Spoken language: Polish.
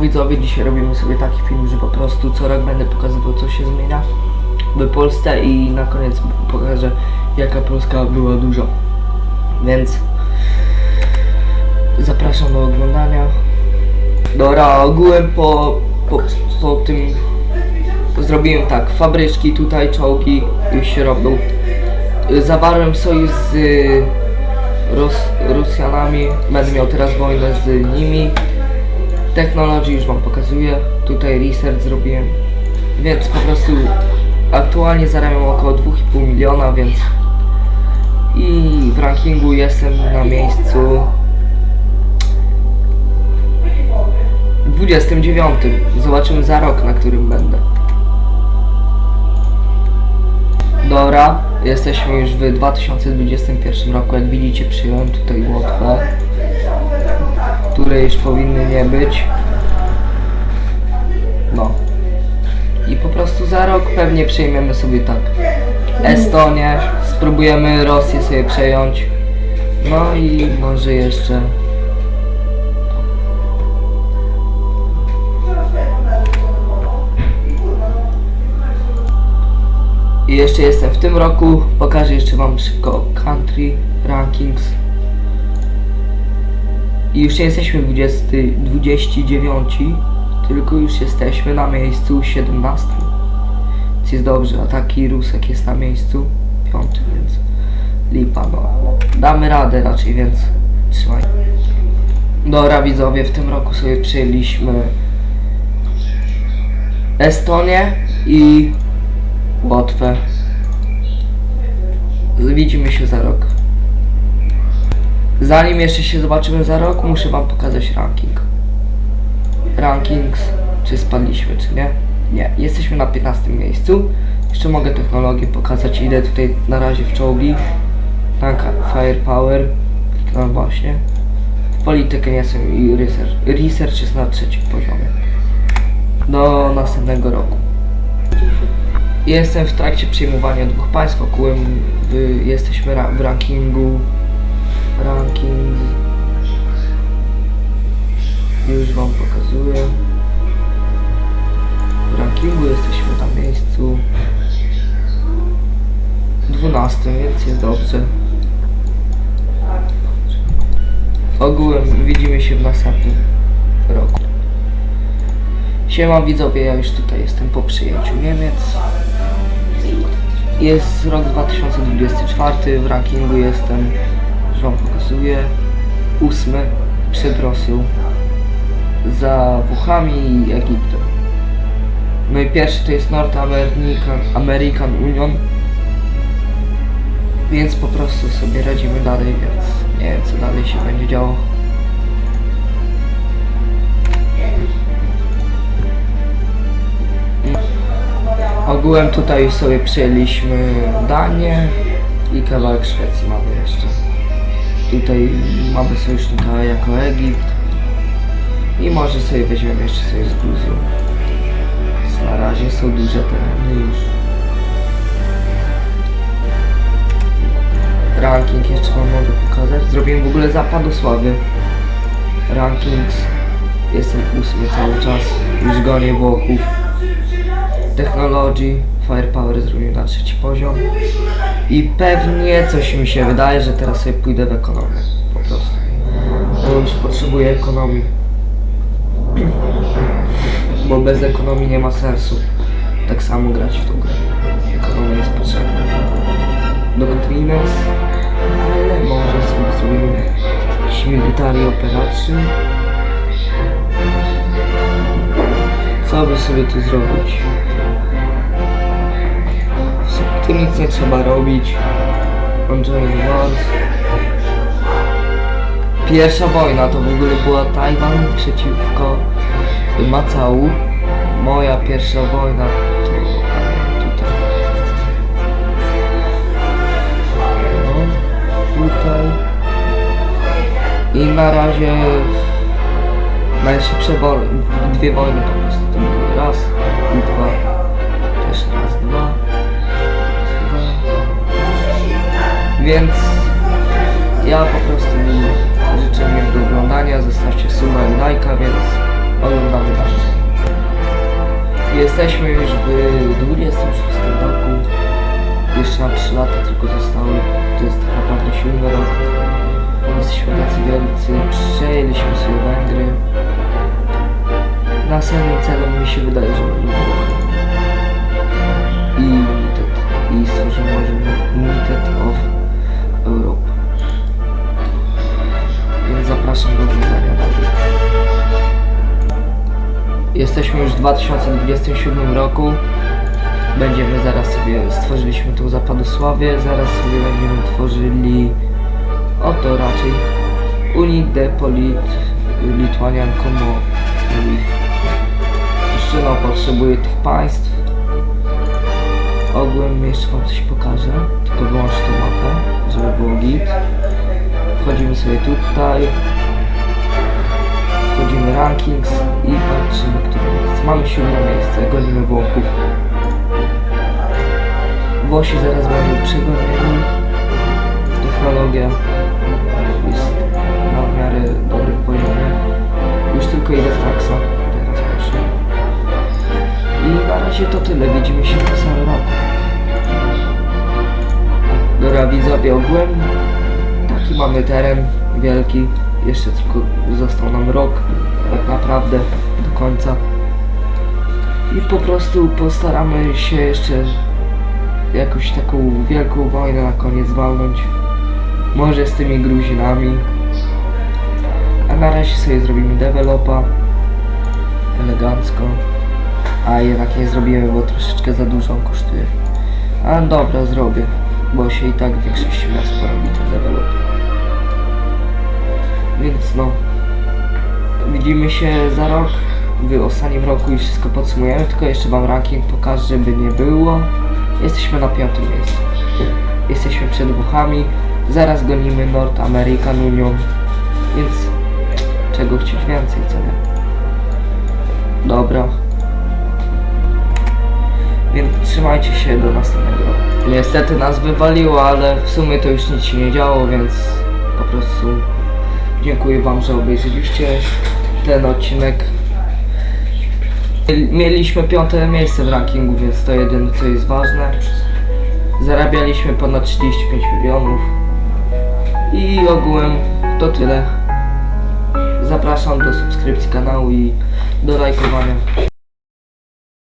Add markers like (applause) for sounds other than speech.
Widzowie, dzisiaj robimy sobie taki film, że po prostu co rok będę pokazywał co się zmienia w Polsce i na koniec pokażę jaka Polska była duża. Więc zapraszam do oglądania. Dobra, ogółem po, po, po tym zrobiłem tak, fabryczki tutaj, czołgi już się robią. Zawarłem sojusz z Ros Rosjanami, będę miał teraz wojnę z nimi. Technology już wam pokazuję, tutaj research zrobiłem, więc po prostu aktualnie zarabiam około 2,5 miliona, więc i w rankingu jestem na miejscu 29. Zobaczymy za rok, na którym będę. Dobra, jesteśmy już w 2021 roku. Jak widzicie, przyjąłem tutaj Łotwę, które już powinny nie być. No. I po prostu za rok pewnie przejmiemy sobie tak Estonię, spróbujemy Rosję sobie przejąć. No i może jeszcze I jeszcze jestem w tym roku. Pokażę jeszcze wam szybko country rankings. I już nie jesteśmy 20, 29, tylko już jesteśmy na miejscu 17. Więc jest dobrze, a taki Rusek jest na miejscu 5, więc lipa, no. Damy radę raczej, więc trzymaj. Dobra widzowie, w tym roku sobie przyjęliśmy Estonię i Łotwę. Widzimy się za rok. Zanim jeszcze się zobaczymy za rok, muszę wam pokazać ranking. Rankings, czy spadliśmy, czy nie? Nie, jesteśmy na 15 miejscu. Jeszcze mogę technologię pokazać. Idę tutaj na razie w czołgi. Tank Firepower. Kliknąłem właśnie. W politykę nie jestem i research. Research jest na trzecim poziomie. Do następnego roku. Jestem w trakcie przejmowania dwóch państw. Ogółem w, jesteśmy ra, w rankingu. Ranking. Już wam pokazuję. W rankingu jesteśmy na miejscu 12, więc jest dobrze. Ogółem widzimy się w następnym roku. Siema widzowie, ja już tutaj jestem po przyjęciu Niemiec. Jest rok 2024, w rankingu jestem, wam pokazuję, ósmy przed Rosją, za Włochami i Egiptem. No i pierwszy to jest North American, American Union, więc po prostu sobie radzimy dalej, więc nie wiem co dalej się będzie działo. Ogółem tutaj sobie przyjęliśmy Danię i kawałek Szwecji mamy jeszcze. Tutaj mamy sojusznika jako Egipt i może sobie weźmiemy jeszcze sobie z Gruzją. Na razie są duże tereny już. Ranking jeszcze wam mogę pokazać. Zrobiłem w ogóle zapadosławy. Rankings. Jestem ósmy cały czas. Już gonię Włochów. Technology, Firepower zrobił na trzeci poziom i pewnie coś mi się wydaje, że teraz sobie pójdę w ekonomię, po prostu. Bo już potrzebuję ekonomii. (clears throat) Bo bez ekonomii nie ma sensu tak samo grać w tą grę. Ekonomia jest potrzebna. Doctrines, ale może sobie zrobimy military operation. Co by sobie tu zrobić? Tu nic nie trzeba robić. Ongoing Wars. Pierwsza wojna to w ogóle była Tajwan przeciwko Macau. Moja pierwsza wojna to tutaj. No, tutaj. I na razie najszybsze wo- dwie wojny po prostu raz i dwa. Więc ja po prostu życzę miłego oglądania, zostawcie suba i lajka, więc oglądamy Jesteśmy już w 26 roku. Jeszcze nam 3 lata tylko zostały. To jest tak naprawdę 7 rok. Jesteśmy tacy wielcy. Przejęliśmy sobie Węgry. Następnym celem mi się wydaje, że będzie. I. I stworzymy może Jesteśmy już w 2027 roku. Będziemy zaraz sobie, stworzyliśmy tą Zapadosławię, zaraz sobie będziemy tworzyli, oto raczej, Unit de Polit Lithuanian Como Jeszcze no, potrzebuję tych państw. Ogółem jeszcze wam coś pokażę, tylko wyłączę tą mapę, żeby było git. Wchodzimy sobie tutaj, wchodzimy rankings i patrzymy, które miejsce. Mamy siódme miejsce, gonimy Włochów. Włosi zaraz będą przegonieni. Technologia jest na miarę dobrym poziomie. Już tylko idę w taksa. Teraz proszę. I na razie to tyle. Widzimy się w samym roku. Dobra widzowie, ogółem taki mamy teren wielki. Jeszcze tylko został nam rok tak naprawdę do końca. I po prostu postaramy się jeszcze jakąś taką wielką wojnę na koniec walnąć. Może z tymi Gruzinami. A na razie sobie zrobimy developa. Elegancko. A jednak nie zrobimy, bo troszeczkę za dużo kosztuje. A dobra, zrobię. Bo się i tak w większości miast porobi ten develop. Więc no. Widzimy się za rok. W ostatnim roku i wszystko podsumujemy. Tylko jeszcze wam ranking pokażę, żeby nie było. Jesteśmy na piątym miejscu. Jesteśmy przed Włochami. Zaraz gonimy Nord American Union. Więc czego chcieć więcej, co nie? Dobra. Więc trzymajcie się do następnego. Niestety nas wywaliło, ale w sumie to już nic się nie działo, więc po prostu dziękuję wam, że obejrzeliście ten odcinek. Mieliśmy piąte miejsce w rankingu, więc to jedyne co jest ważne. Zarabialiśmy ponad 35 milionów. I ogółem to tyle. Zapraszam do subskrypcji kanału i do lajkowania.